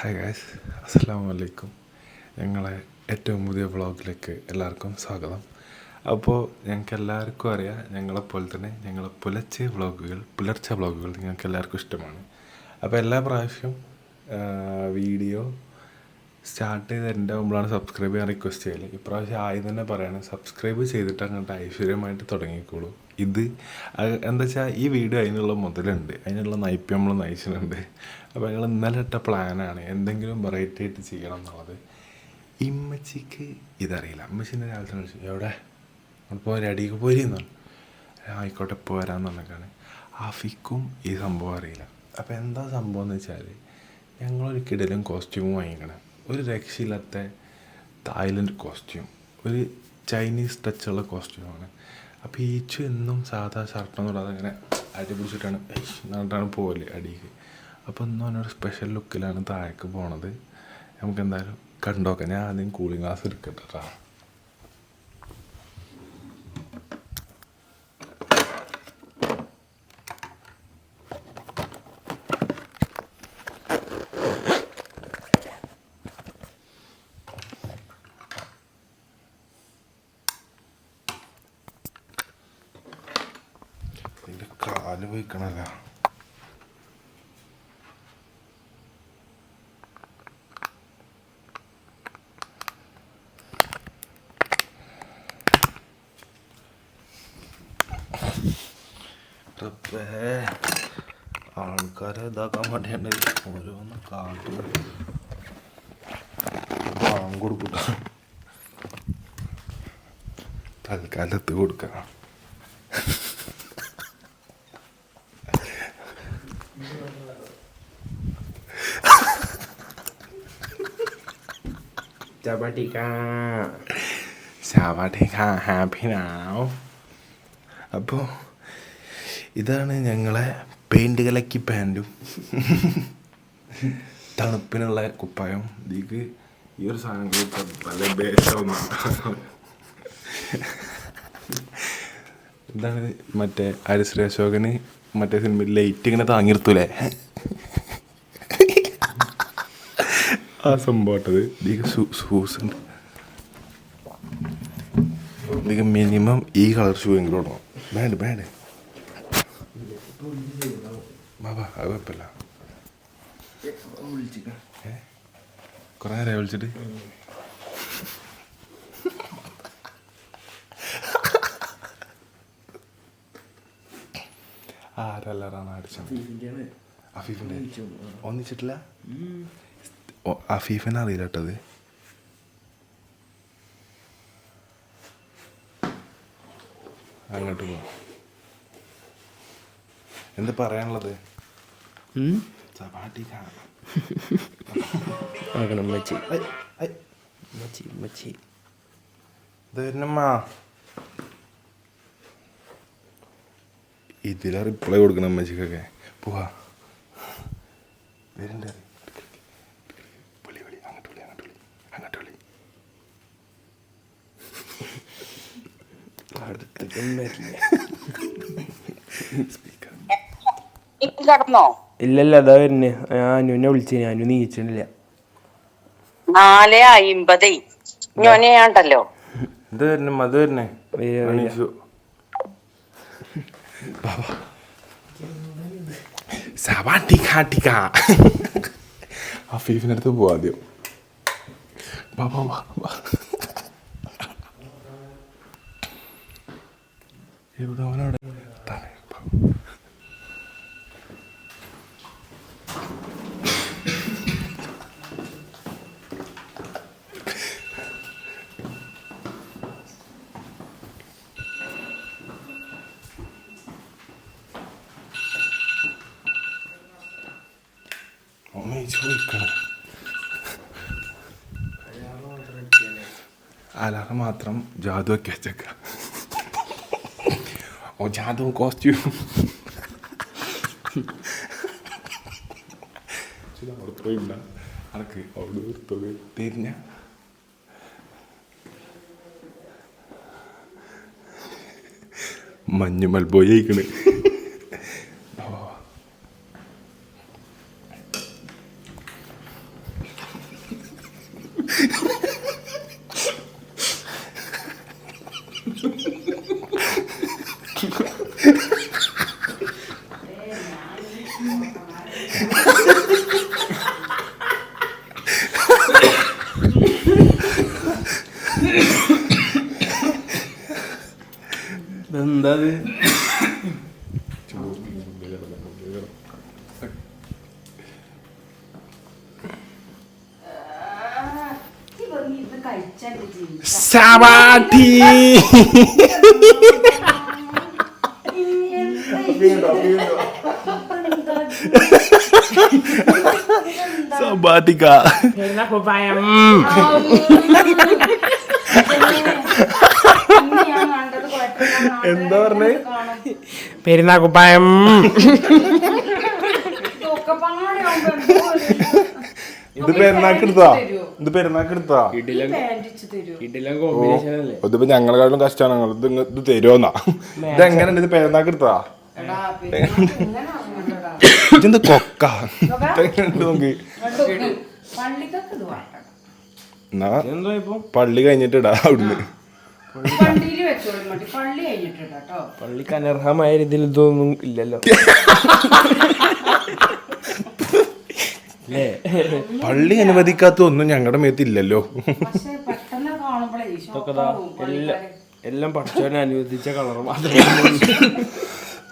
Hi guys അസ്സാം വലൈക്കും ഞങ്ങളെ ഏറ്റവും പുതിയ വ്ളോഗിലേക്ക് എല്ലാവർക്കും സ്വാഗതം. അപ്പോൾ ഞങ്ങൾക്ക് എല്ലാവർക്കും അറിയാം ഞങ്ങളെപ്പോലെ തന്നെ ഞങ്ങൾ പുലർച്ചെ വ്ളോഗുകൾ പുലർച്ചെ വ്ളോഗുകൾ നിങ്ങൾക്ക് എല്ലാവർക്കും ഇഷ്ടമാണ്. അപ്പോൾ എല്ലാ പ്രാവശ്യവും വീഡിയോ സ്റ്റാർട്ട് ചെയ്ത് എന്റെ മുമ്പിലാണ് സബ്സ്ക്രൈബ് ചെയ്യാൻ റിക്വസ്റ്റ് ചെയ്യൽ? ഇപ്രാവശ്യം ആദ്യം തന്നെ പറയണം സബ്സ്ക്രൈബ് ചെയ്തിട്ട് അങ്ങോട്ട് ഐശ്വര്യമായിട്ട് തുടങ്ങിക്കോളൂ. ഇത് എന്താ വെച്ചാൽ ഈ വീഡിയോ അതിനുള്ള മുതലുണ്ട്. അതിനുള്ള നയിപ്പ് നമ്മൾ നയിച്ചിട്ടുണ്ട്. അപ്പോൾ ഞങ്ങൾ ഇന്നലെ ഇട്ട പ്ലാനാണ് എന്തെങ്കിലും വെറൈറ്റി ആയിട്ട് ചെയ്യണം എന്നുള്ളത്. ഇമ്മച്ചിക്ക് ഇതറിയില്ല. അമ്മച്ചിന്റെ രാവിലെ വിളിച്ചു എവിടെ? അപ്പോൾ അടിക്ക് പോയിരുന്നാണ് ആയിക്കോട്ടെ വരാമെന്ന് പറഞ്ഞേക്കാണ്. ആഫിക്കും ഈ സംഭവം അറിയില്ല. അപ്പോൾ എന്താ സംഭവം എന്ന് വെച്ചാൽ ഞങ്ങളൊരിക്കലും കോസ്റ്റ്യൂമും വാങ്ങിക്കണം. ഒരു രക്ഷയില്ലാത്ത തായ്ലൻഡ് കോസ്റ്റ്യൂം ഒരു ചൈനീസ് ടച്ചുള്ള കോസ്റ്റ്യൂമാണ് അപ്പോൾ ഈച്ചു എന്നും സാധാ ഷർട്ടൊന്നും ഇടാതെ അങ്ങനെ അടി പിടിച്ചിട്ടാണ് എന്നിട്ടാണ് പോകൽ അടിക്ക് അപ്പോൾ ഇന്നും അവനൊരു സ്പെഷ്യൽ ലുക്കിലാണ് താഴേക്ക് പോണത്. നമുക്ക് എന്തായാലും കണ്ടോക്കാം. ഞാൻ ആദ്യം കൂളിംഗ് ഗ്ലാസ് എടുക്കട്ടെ കേട്ടോ നിന്റെ കാൽ പോയിക്കണല്ല ആൾക്കാരെ ഇതാക്കാൻ വേണ്ടിയാണ് ഓരോന്ന് കാട്ടു. പാവം കൊടുക്കൂട്ട തൽക്കാലത്ത് കൊടുക്കണം ചപ്പാട്ടിക്ക നാവ് അപ്പോൾ ഇതാണ് ഞങ്ങളെ പെയിന്റ് കലക്കി പാന്റും തണുപ്പിനുള്ള കുപ്പായം. ഇതിക്ക് ഈ ഒരു സാധനങ്ങൾ നല്ല ബേസാവുന്ന ഇതാണ് മറ്റേ ഹരിശ്രീ അശോകന് മറ്റേ സിനിമയിൽ ലൈറ്റ് ഇങ്ങനെ താങ്ങി ആ സംഭവട്ടത് ഇതിക്ക് ഷൂസ് ഉണ്ട് ഇതിക്ക് മിനിമം ഈ കളർ ഷൂ എങ്കിലും ഇടണം. വേണ്ട വേണ്ട ബാബാ അത് കുഴപ്പമില്ല. കുറേ നേരം വിളിച്ചിട്ട്. ആരല്ലാറാണ് അടിച്ചത്. ഒന്നിച്ചിട്ടില്ല? അഫീഫിനെ അറിയില്ല കേട്ടത് അങ്ങോട്ട് പോവാം എന്ത് പറയാനുള്ളത്? ചപ്പാത്തി കാണണം മച്ചി മച്ചി മച്ചി ഇതന്നമ്മ ഇതിലാ റിപ്ലൈ കൊടുക്കണം അമ്മച്ചിക്കൊക്കെ പോവാ. വരണ്ട? കിടന്നോ ഇല്ലല്ല അതാ വരുന്നേ. ഞാൻ അനുവിനെ വിളിച്ചു ഞാനു നീച്ചിട്ടില്ല. നാല് അയിമ്പതേ. ഞൊനയാണ്ടല്ലോ ഇത്. വരുന്നു അത് വരുന്നേ. വരിക. എണീച്ചു. ബാബാ സവാട്ടി കാട്ടിക്ക അഫീഫിന്റെ അടുത്ത് പോവാ ആദ്യം ബാബാ വാ വാ എവിടെ അവനവിടെ ചോദിക്കണം. അലാറം മാത്രം ജാതു ഒക്കെ വെച്ചേക്ക. ഓ ജാതു കോസ്റ്റ്യൂം അവിടെ പോയിണ്ട അനക്ക് അവിടെ നിർത്തത് തിരിഞ്ഞ മഞ്ഞുമൽ എന്താ? സവാട്ടി വീണ്ടോ പെരുന്നാ കുപ്പായം. എന്താ പറഞ്ഞേ? പെരുന്നാ കുപ്പായം ഇത് പെരുന്നാക്കെടുത്താ? ഇത് പെരുന്നാക്കെടുത്താ? ഇഡിലും കോമ്പിനേഷൻ അല്ലേ? ഇതിപ്പോ ഞങ്ങളെക്കാളും കഷ്ടമാണ് ഞങ്ങൾ ഇത് ഇത് തരുമോന്നാ ഇത് എങ്ങനെയുണ്ട് ഇത് പെരുന്നാക്കെടുത്താ? ഇതെന്ത് കൊക്ക എന്നാ പള്ളി കഴിഞ്ഞിട്ട് ഇടാ അവിടുന്ന് പള്ളിക്ക് അനർഹമായ രീതിയിൽ ഇതൊന്നും ഇല്ലല്ലോ. അല്ലേ? പള്ളി അനുവദിക്കാത്ത ഒന്നും ഞങ്ങളുടെ മേത്ത് ഇല്ലല്ലോ. എല്ലാം പഠിച്ചവനെ അനുവദിച്ച കളർ മാത്രമേ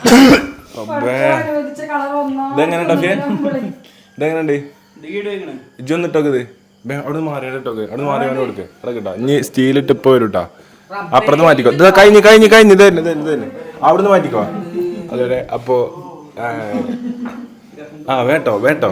ഒന്നോ ഇതെങ്ങനെ ടഫിയെ ഇതെങ്ങനെയുണ്ട്? ഇജ്ജൊന്ന് ഇട്ടോക്ക് ഇത്. ബേ, അവിടെ മാറിയുടെ ഇട്ടോക്ക്. അവിടെ മാറി അവനെ കൊടുക്ക്. അവിടെ കിട്ടാ ഇനി സ്റ്റീൽ ഇട്ട് ഇപ്പൊ വരും കേട്ടാ അപ്പുറത്ത് മാറ്റിക്കോ. ഇത് കഴിഞ്ഞ് കഴിഞ്ഞ് കഴിഞ്ഞ്. ഇത് തന്നെ ഇത് തന്നെ, അവിടുന്ന് മാറ്റിക്കോ. അതുപോലെ അപ്പോ ആ, വേട്ടോ വേട്ടോ.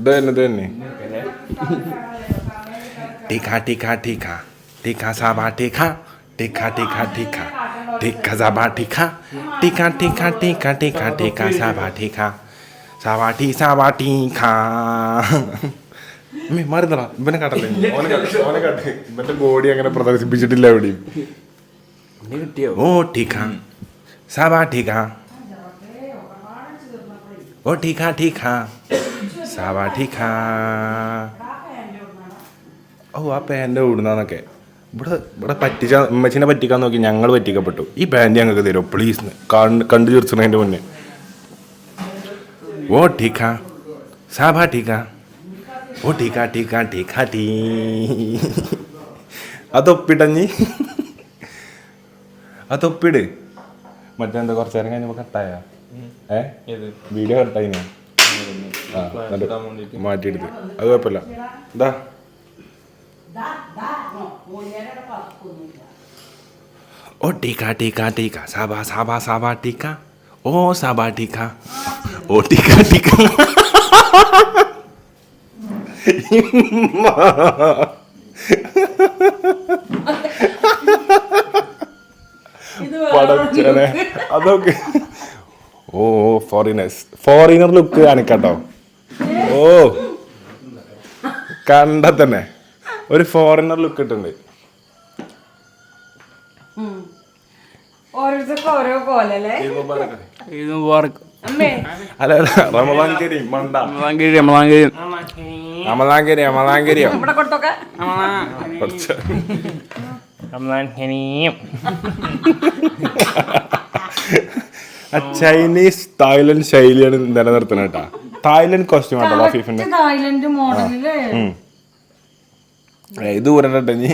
ഇത് തന്നെ ഇത് തന്നെ. ടിക്ക ടിക്ക ടിക്ക. ടിക്ക സാബ ടിക്ക. ടിക്ക ടിക്ക ടിക്ക ടിക്ക साबा ടിക്ക ടിക്ക ടിക്ക ടിക്ക ടിക്ക ടിക്ക साबा ടിക്ക സാബ ടി സാബ ടിക്ക അമ്മേ മരുന്നടാ ഇവനെ കാട്ടല്ലേ ഓനെ കട്ട് ഓനെ കട്ട്. ഇവന്റെ ബോഡി അങ്ങനെ പ്രദർശിപ്പിച്ചിട്ടില്ല എവിടെയും. ഇനി കിട്ടിയോ? ഓ ടീക്കാ സാബ ടീക്കാ ഓ ടീക്കാ ടീക്കാ സാബ ടീക്കാ ഓ ആ പാന്റ് ഓടുന്നതൊക്കെ. ഇവിടെ ഇവിടെ പറ്റിച്ച ഉമ്മച്ചിനെ പറ്റിക്കാൻ നോക്കി ഞങ്ങൾ പറ്റിക്കപ്പെട്ടു. ഈ പാന്റ് ഞങ്ങൾക്ക് തരുമോ പ്ലീസ് കണ്ടു തീർച്ചതിന്റെ മുന്നേ. ഓ ടീക്ക. സാബാ ടീക്ക. ഓ ടീക്ക ടീക്ക ടീക്ക ടീ. അതൊപ്പിടഞ്ഞി. അതൊപ്പിട്. മറ്റെന്താ കുറച്ച് നേരം കഴിഞ്ഞപ്പോൾ കട്ടായ? ഏ? വീഡിയോ കട്ടായി മാറ്റിയെടുത്ത്. അത് കുഴപ്പമില്ല. എന്താ ഓ ടീക്ക ടീക്ക ടീക്ക. സാബാ സാബാ സാബാ ടീക്ക. ഓ സാബാ ടീക്ക. ഓ ടീക്ക ടീക്ക. പടച്ചനെ. അതൊക്കെ. ഓ ഫോറിനേഴ്സ്. ഫോറിനർ ലുക്ക് കാണിക്കട്ടോ. ഓ. കണ്ട തന്നെ. ഒരു ഫോറിനർ ലുക്ക് ഇട്ടുണ്ട്. അല്ല റമദാൻ കരീം മണ്ട. റമദാൻ കരീം റമദാൻ കരീം. ഇവിടെ കൊടുത്തൊക്കെ ആ ചൈനീസ് തായ്ലൻഡ് ശൈലിയാണ് നിലനിർത്തുന്നത് കേട്ടാ. തായ്ലൻഡ് കോസ്റ്റ്യൂം ആട്ടോ ലഫീഫിന്റെ. തായ്ലൻഡ് മോഡലിൽ. ഏ, ഇത് ഊരണ്ടേ നീ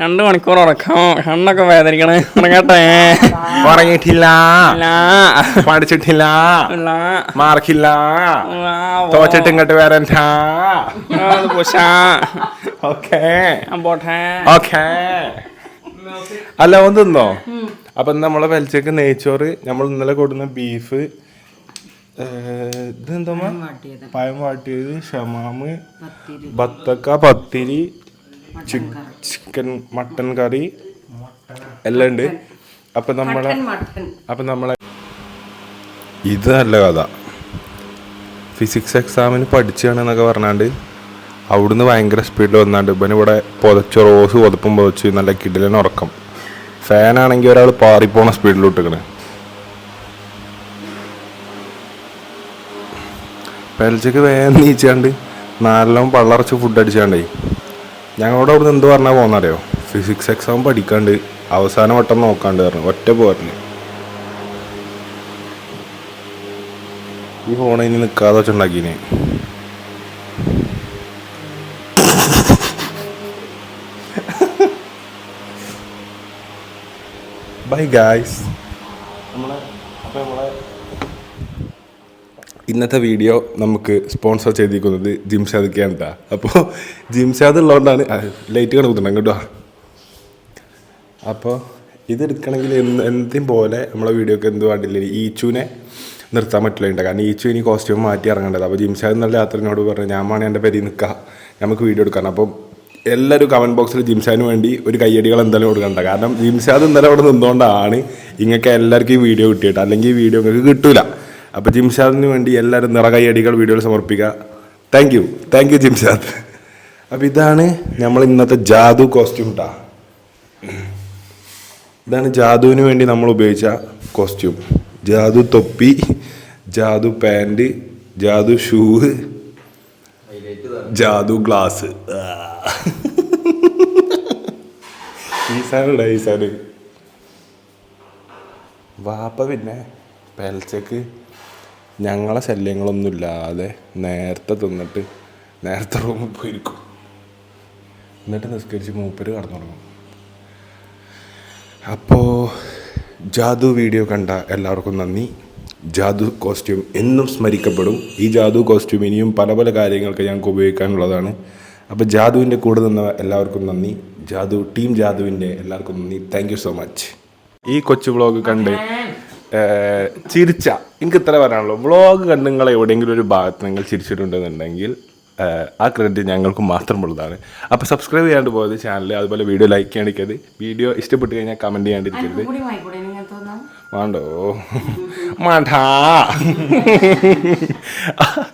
രണ്ട് മണിക്കൂർ ഉറക്കാം. കണ്ണൊക്കെ വേദനിക്കണേ. ഉറങ്ങട്ടെ. ഉറങ്ങിയിട്ടില്ല. പഠിച്ചിട്ടില്ല. മാർക്കില്ല. തോച്ചിട്ട് ഇങ്ങോട്ട് വരണ്ട. ഓക്കെ. ഓക്കെ. അല്ല ഒന്ന് അപ്പൊ നമ്മളെ വലിച്ചേക്ക് നെയ്ച്ചോറ് നമ്മൾ ഇന്നലെ കൊടുക്കുന്ന ബീഫ് ഇതെന്താ പഴം വാട്ടിയത്. ഷമാമ് ബത്തക്ക പത്തിരി ചിക്കൻ മട്ടൻ കറി എല്ലാം ഉണ്ട്. അപ്പൊ നമ്മളെ മട്ടൻ അപ്പൊ നമ്മളെ ഇത് നല്ല കഥ. ഫിസിക്സ് എക്സാമിന് പഠിച്ചാണെന്നൊക്കെ പറഞ്ഞാണ്ട് അവിടുന്ന് ഭയങ്കര സ്പീഡിൽ വന്നാണ്ട്. ഇവന് ഇവിടെ പുതച്ച് റോസ് പുതപ്പും പുതച്ച് നല്ല കിടിലൻ ഉറക്കം. ഫാനാണെങ്കിൽ ഒരാൾ പാറിപ്പോണ സ്പീഡിൽ ഇട്ടിക്കണ് പെലച്ചക്ക് വേഗം നീച്ചാണ്ട് നാലെല്ലാം പള്ളറച്ച് ഫുഡ് അടിച്ചാണ്ടേ. ഞങ്ങളോട് അവിടുന്ന് എന്ത് പറഞ്ഞാൽ പോകുന്നറിയോ ഫിസിക്സ് എക്സാം പഠിക്കാണ്ട് അവസാന വട്ടം നോക്കാണ്ട് പറഞ്ഞു. ഒറ്റ പോരൽ. ഈ ഫോണിൽ നിൽക്കാതെ വെച്ചുണ്ടാക്കീനെ. ബൈ ഗായ്സ് നമ്മളെ അപ്പോൾ നമ്മളെ ഇന്നത്തെ വീഡിയോ നമുക്ക് സ്പോൺസർ ചെയ്തിരിക്കുന്നത് ജിംഷാദിക്കാണ് കേട്ടോ അപ്പോൾ ജിംഷാദ് ഉള്ളതുകൊണ്ടാണ് ലൈറ്റ് കണക്കുന്നുണ്ട് കേട്ടോ. അപ്പോൾ ഇതെടുക്കണമെങ്കിൽ എന്ത് എന്തും പോലെ നമ്മളെ വീഡിയോക്ക് എന്ത് പാടില്ല? ഈച്ചുവിനെ നിർത്താൻ പറ്റില്ല ഉണ്ട് കാരണം ഈച്ചു ഇനി കോസ്റ്റ്യൂം മാറ്റി ഇറങ്ങേണ്ടത്. അപ്പോൾ ജിംഷാദ് എന്നുള്ള യാത്രനോട് പറഞ്ഞു ഞാൻ വേണേ എന്റെ പേരിൽ നിൽക്കാം നമുക്ക് വീഡിയോ എടുക്കാൻ അപ്പം എല്ലാവരും കമന്റ് ബോക്സിൽ ജിംസാന് വേണ്ടി ഒരു കയ്യടികൾ എന്തായാലും കൊടുക്കണ്ട. കാരണം ജിംസാദ് എന്തായാലും അവിടെ നിന്നുകൊണ്ടാണ് ഇങ്ങൾക്ക് എല്ലാവർക്കും ഈ വീഡിയോ കിട്ടിയിട്ട് അല്ലെങ്കിൽ ഈ വീഡിയോ നിങ്ങൾക്ക് കിട്ടില്ല അപ്പോൾ ജിംഷാദിന് വേണ്ടി എല്ലാവരും നിറ കയ്യടികൾ വീഡിയോയിൽ സമർപ്പിക്കുക. Thank you thank you Jimshad. അപ്പോൾ ഇതാണ് നമ്മൾ ഇന്നത്തെ ജാദു കോസ്റ്റ്യൂം ടാ ഇതാണ് ജാദുവിന് വേണ്ടി നമ്മൾ ഉപയോഗിച്ച കോസ്റ്റ്യൂം ജാദു തൊപ്പി ജാദു പാന്റ് ജാദു ഷൂ ജാദു ഗ്ലാസ് ഈസാനുണ്ട് ഈസാന്? വാപ്പ പിന്നെ പെൽച്ചക്ക് ഞങ്ങളെ ശല്യങ്ങളൊന്നുമില്ലാതെ നേരത്തെ തിന്നിട്ട് നേരത്തെ റൂമിൽ പോയിരിക്കും. എന്നിട്ട് നിസ്കരിച്ച് മൂപ്പര് കടന്നു തുടങ്ങും അപ്പോൾ ജാദു വീഡിയോ കണ്ട എല്ലാവർക്കും നന്ദി. ജാദു കോസ്റ്റ്യൂം എന്നും സ്മരിക്കപ്പെടും. ഈ ജാദു കോസ്റ്റ്യൂം ഇനിയും പല പല കാര്യങ്ങൾക്ക് ഞങ്ങൾക്ക് ഉപയോഗിക്കാനുള്ളതാണ്. അപ്പോൾ ജാദുവിന്റെ കൂടെ നിന്ന എല്ലാവർക്കും നന്ദി. ജാദു ടീം ജാദുവിന്റെ എല്ലാവർക്കും നന്ദി. താങ്ക് യു സോ മച്ച് ഈ കൊച്ചു വ്ളോഗ് കണ്ട് ചിരിച്ച എനിക്ക് ഇത്ര പറയാനുള്ളൂ. വ്ളോഗ് കണ്ട് നിങ്ങൾ എവിടെയെങ്കിലും ഒരു ഭാഗത്ത് നിങ്ങൾ ചിരിച്ചിട്ടുണ്ടെന്നുണ്ടെങ്കിൽ ആ ക്രെഡിറ്റ് ഞങ്ങൾക്ക് മാത്രമുള്ളതാണ്. അപ്പോൾ സബ്സ്ക്രൈബ് ചെയ്യാണ്ട് പോയത് ചാനൽ അതുപോലെ വീഡിയോ ലൈക്ക് ചെയ്യാണ്ടിരിക്കരുത്. വീഡിയോ ഇഷ്ടപ്പെട്ട് കഴിഞ്ഞാൽ കമന്റ് ചെയ്യാണ്ടിരിക്കരുത്. വേണ്ടോ? മാണ്ടാ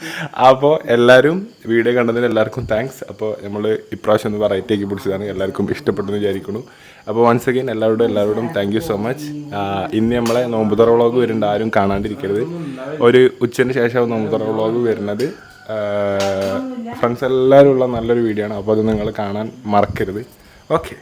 അപ്പോൾ എല്ലാവരും വീഡിയോ കണ്ടതിന് എല്ലാവർക്കും താങ്ക്സ് അപ്പോൾ നമ്മൾ ഇപ്രാവശ്യം ഒന്ന് വെറൈറ്റി ആക്കി പിടിച്ചതാണ്. എല്ലാവർക്കും ഇഷ്ടപ്പെട്ടെന്ന് വിചാരിക്കുന്നു. അപ്പോൾ വൺസ് അഗൈൻ എല്ലാവരോടും എല്ലാവരോടും താങ്ക് യു സോ മച്ച് ഇന്ന് നമ്മളെ നോമ്പുതറ വ്ളോഗ് വരുന്നുണ്ട് ആരും കാണാണ്ടിരിക്കരുത്. ഒരു ഉച്ചന് ശേഷം നോമ്പുതറ വ്ളോഗ് വരുന്നത്. ഫ്രണ്ട്സ് എല്ലാവരും ഉള്ള നല്ലൊരു വീഡിയോ ആണ്. അപ്പോൾ അത് നിങ്ങൾ കാണാൻ മറക്കരുത്. ഓക്കെ